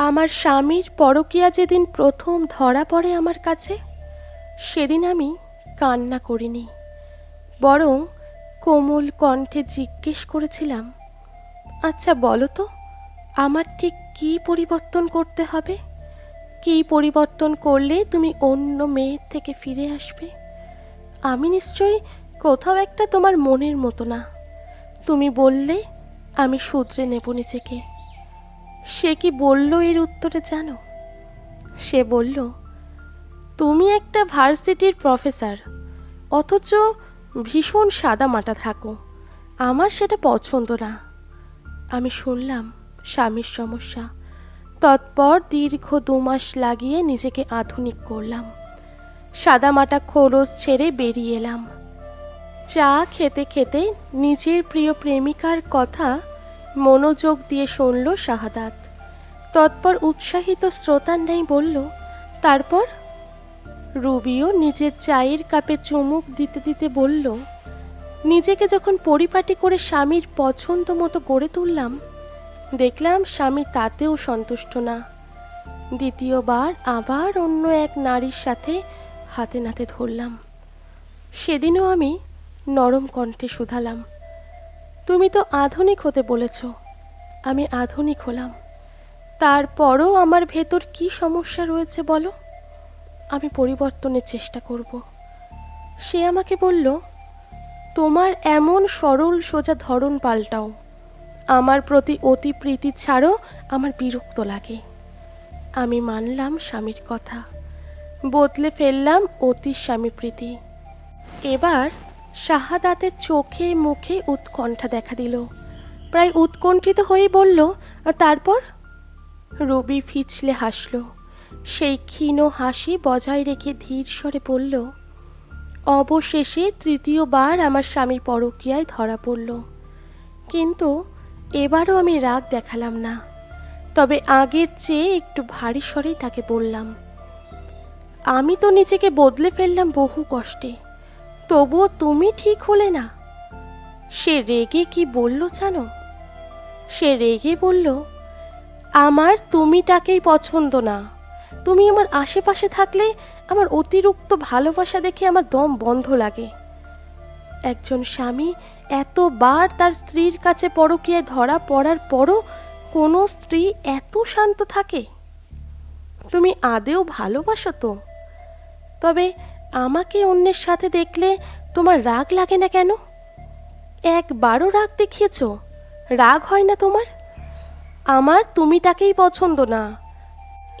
আমার স্বামীর পরকীয়া যেদিন প্রথম ধরা পড়ে আমার কাছে, সেদিন আমি কান্না করিনি। বরং কোমল কণ্ঠে জিজ্ঞেস করেছিলাম আচ্ছা বলো তো, আমার ঠিক কী পরিবর্তন করতে হবে? কী পরিবর্তন করলে তুমি অন্য মেয়ের থেকে ফিরে আসবে? আমি নিশ্চয়ই কোথাও একটা তোমার মনের মতো না। তুমি বললে, আমি শুধরে নেব নিজেকে। সে কি বলল এর উত্তরে জানো? সে বলল, তুমি একটা ভার্সিটির প্রফেসর, অথচ ভীষণ সাদা মাটা থাকো। আমার সেটা পছন্দ না। আমি শুনলাম স্বামীর সমস্যা। তৎপর দীর্ঘ দু মাস লাগিয়ে নিজেকে আধুনিক করলাম। সাদামাটা খোলস ছেড়ে বেরিয়ে এলাম। চা খেতে খেতে নিজের প্রিয় প্রেমিকার কথা মনোযোগ দিয়ে শুনল শাহাদাত। তৎপর উৎসাহিত শ্রোতার নেই বলল, তারপর? রুবিও নিজের চায়ের কাপে চুমুক দিতে দিতে বলল, নিজেকে যখন পরিপাটি করে স্বামীর পছন্দ মতো গড়ে তুললাম, দেখলাম স্বামী তাতেও সন্তুষ্ট না। দ্বিতীয়বার আবার অন্য এক নারীর সাথে হাতে নাতে ধরলাম। সেদিনও আমি নরম কণ্ঠে শুধালাম। তুমি তো আধুনিক হতে বলেছ। আমি আধুনিক হলাম। তারপরও আমার ভেতর কি সমস্যা রয়েছে বলো? আমি পরিবর্তনের চেষ্টা করব। সে আমাকে বলল, তোমার এমন সরল সোজা ধরন পাল্টাও। আমার প্রতি অতি প্রীতি ছাড়ও আমার বিরক্ত লাগে। আমি মানলাম স্বামীর কথা। বদলে ফেললাম অতি স্বামী প্রীতি। এবার শাহাদাতের চোখে মুখে উৎকণ্ঠা দেখা দিল। প্রায় উৎকণ্ঠিত হয়েই বলল "আর তারপর? রবি ফিচলে হাসল। সেই ক্ষীণ হাসি বজায় রেখে ধীর স্বরে বলল, অবশেষে তৃতীয়বার আমার স্বামী পরকীয়ায় ধরা পড়ল। কিন্তু এবারও আমি রাগ দেখালাম না। তবে আগের চেয়ে একটু ভারী স্বরেই তাকে বললাম, আমি তো নিজেকে বদলে ফেললাম বহু কষ্টে। তবুও তুমি ঠিক হলে না। সে রেগে কি বলল জানো? সে রেগে বলল, আমার তুমিটাকেই পছন্দ না। তুমি আমার আশেপাশে থাকলে আমার অতিরিক্ত ভালোবাসা দেখে আমার দম বন্ধ লাগে। একজন স্বামী এতবার তার স্ত্রীর কাছে পরকীয়ায় ধরা পড়ার পরও কোনো স্ত্রী এত শান্ত থাকে। তুমি আদেও ভালোবাসো তো। তবে আমাকে অন্যের সাথে দেখলে তোমার রাগ লাগে না কেন? একবারও রাগ দেখিয়েছ? রাগ হয় না তোমার? আমার তুমিটাকেই পছন্দ না।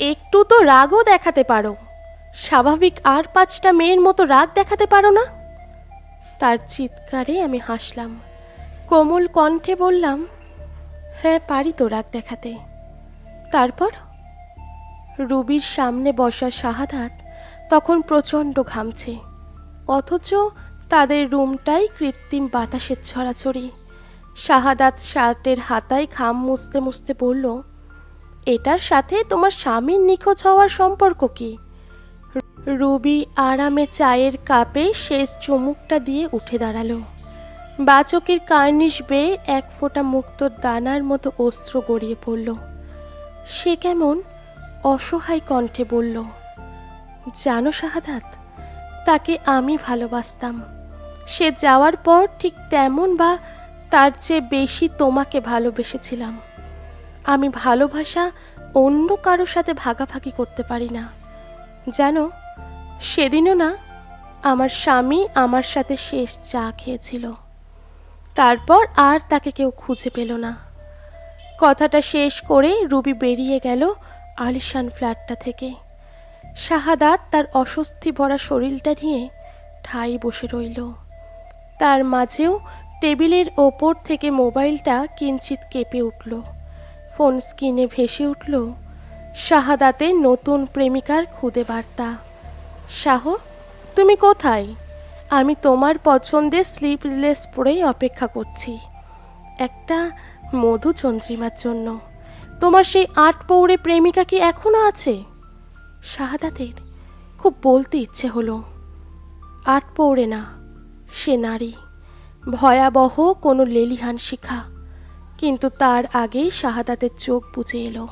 একটু তো রাগও দেখাতে পারো। স্বাভাবিক আর পাঁচটা মেয়ের মতো রাগ দেখাতে পারো না? তার চিৎকারে আমি হাসলাম। কোমল কণ্ঠে বললাম হ্যাঁ পারি তো রাগ দেখাতে। তারপর রুবির সামনে বসা শাহাদাত তখন প্রচণ্ড ঘামছে। অথচ তাদের রুমটাই কৃত্রিম বাতাসের ছড়াছড়ি। শাহাদাত শার্টের হাতায় ঘাম মুছতে মুছতে বলল, এটার সাথে তোমার স্বামীর নিখোঁজ হওয়ার সম্পর্ক কি? রুবি আরামে চায়ের কাপে শেষ চুমুকটা দিয়ে উঠে দাঁড়াল। বাচকের কার্নিশ বেয়ে এক ফোঁটা মুক্ত দানার মতো অস্ত্র গড়িয়ে পড়ল। সে কেমন অসহায় কণ্ঠে বলল জানো শাহাদাত, তাকে আমি ভালোবাসতাম। সে যাওয়ার পর ঠিক তেমন বা তার চেয়ে বেশি তোমাকে ভালোবেসেছিলাম। আমি ভালোবাসা অন্য কারোর সাথে ভাগাভাগি করতে পারি না। জানো, সেদিনও না, আমার স্বামী আমার সাথে শেষ চা খেয়েছিল। তারপর আর তাকে কেউ খুঁজে পেল না। কথাটা শেষ করে রুবি বেরিয়ে গেল আলিশান ফ্ল্যাটটা থেকে। শাহাদাত তার অস্বস্তি ভরা শরীরটা নিয়ে ঠাই বসে রইল। তার মাঝেও টেবিলের ওপর থেকে মোবাইলটা কিঞ্চিত কেঁপে উঠল। ফোন স্ক্রিনে ভেসে উঠল, শাহাদাতের নতুন প্রেমিকার খুদে বার্তা। শাহ, তুমি কোথায়? আমি তোমার পছন্দের স্লিপলেস পরেই অপেক্ষা করছি। একটা মধুচন্দ্রিমার জন্য। তোমার সেই আট পৌড়ে প্রেমিকা কি এখনও আছে? শাহাদাতের খুব বলতে ইচ্ছে হলো। আট পৌড়ে না, সে নারী। ভয়াবহ কোনো লেলিহান শিখা। কিন্তু তার আগেই শাহাদাতের চোখ বুঝে এলো।